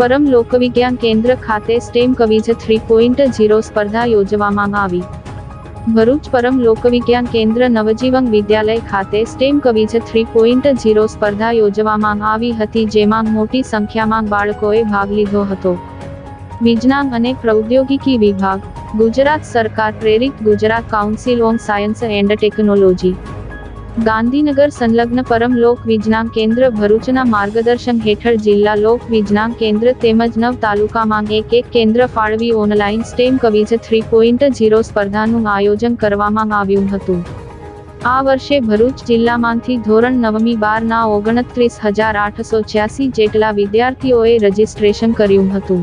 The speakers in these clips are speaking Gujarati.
પરમ લોકવિજ્ઞાન કેન્દ્ર ખાતે STEM quiz three point zero સ્પર્ધા યોજવામાં આવી. ભરૂચ પરમ લોકવિજ્ઞાન કેન્દ્ર નવજીવન વિદ્યાલય ખાતે STEM quiz three point zero સ્પર્ધા યોજવામાં આવી હતી જેમાં મોટી સંખ્યામાં બાળકોએ ભાગ લીધો હતો. વિજ્ઞાન અને પ્રૌદ્યોગિકી વિભાગ, ગુજરાત સરકાર પ્રેરિત Gujarat council on science and technology. Gandhinagar સંલગ્ન પરમ લોક વિજ્ઞાન કેન્દ્ર ભરૂચના માર્ગદર્શન હેઠળ જિલ્લા લોક વિજ્ઞાન કેન્દ્ર તેમજ નવ તાલુકામાં એક એક કેન્દ્ર ફાળવી online STEM quiz three point zero સ્પર્ધાનું આયોજન કરવામાં આવ્યું હતું. આ વર્ષે ભરૂચ જિલ્લામાંથી ધોરણ નવમી બારના ઓગણત્રીસ હજાર આઠસો છ્યાસી જેટલા વિદ્યાર્થીઓએ રજીસ્ટ્રેશન કર્યું હતું.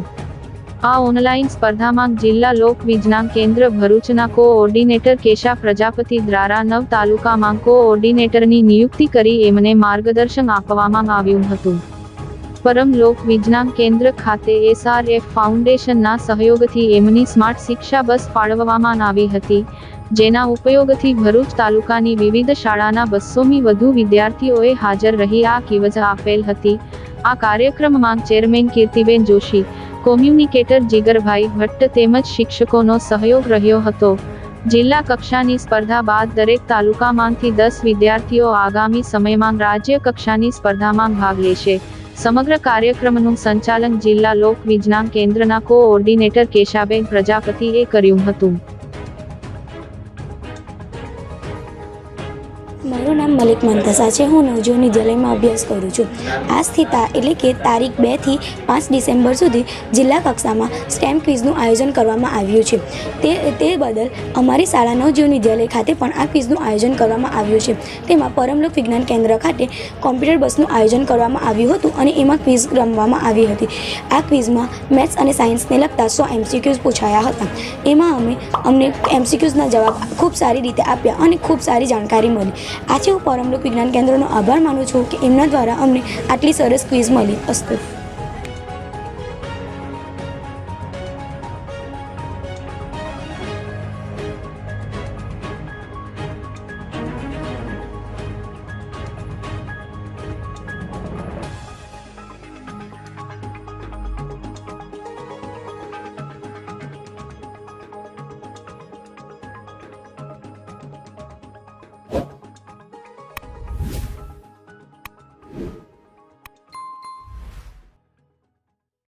આ ઓનલાઈન સ્પર્ધામાં જિલ્લા લોક વિજ્ઞાન કેન્દ્ર ભરૂચના કોઓર્ડિનેટર કેશા પ્રજાપતિ દ્વારા નવ તાલુકામાં કોઓર્ડિનેટરની નિયુક્તિ કરી એમને માર્ગદર્શન આપવામાં આવ્યું હતું. પરમ લોક વિજ્ઞાન કેન્દ્ર ખાતે એસઆરએફ ફાઉન્ડેશનના સહયોગથી એમની સ્માર્ટ શિક્ષા બસ ફાળવવામાં આવી હતી, જેના ઉપયોગથી ભરૂચ તાલુકાની વિવિધ શાળાના બસોમી વધુ વિદ્યાર્થીઓએ હાજર રહી આ કિવજ આપેલ હતી. આ કાર્યક્રમમાં ચેરમેન કીર્તિબેન જોશી કોમ્યુનિકેટર જીગરભાઈ ભટ્ટ તેમજ શિક્ષકોનો સહયોગ રહ્યો હતો. જિલ્લા કક્ષાની સ્પર્ધા બાદ દરેક તાલુકામાંથી દસ વિદ્યાર્થીઓ આગામી સમયમાં રાજ્ય કક્ષાની સ્પર્ધામાં ભાગ લેશે. સમગ્ર કાર્યક્રમનું સંચાલન જિલ્લા લોક વિજ્ઞાન કેન્દ્રના કોઓર્ડિનેટર કેશાબેન પ્રજાપતિએ કર્યું હતું. મારું નામ મલિક મંતસા છે. હું નવજીવન વિદ્યાલયમાં અભ્યાસ કરું છું. આજથી સ્થિતા એટલે કે તારીખ બેથી પાંચ ડિસેમ્બર સુધી જિલ્લા કક્ષામાં સ્ટેમ્પ ક્વિઝનું આયોજન કરવામાં આવ્યું છે. તે તે બદલ અમારી શાળા નવજીવન વિદ્યાલય ખાતે પણ આ ક્વિઝનું આયોજન કરવામાં આવ્યું છે. તેમાં પરમલોક વિજ્ઞાન કેન્દ્ર ખાતે કોમ્પ્યુટર બસનું આયોજન કરવામાં આવ્યું હતું અને એમાં ક્વિઝ રમવામાં આવી હતી. આ ક્વિઝમાં મેથ્સ અને સાયન્સને લગતા સો એમસીક્યુઝ પૂછાયા હતા. એમાં અમે, અમને એમસીક્યુઝના જવાબ ખૂબ સારી રીતે આપ્યા અને ખૂબ સારી જાણકારી મળી. આજે હું પરમલોક વિજ્ઞાન કેન્દ્રનો આભાર માનું છું કે એમના દ્વારા અમને આટલી સરસ ક્વિઝ મળી. અસ્તુ.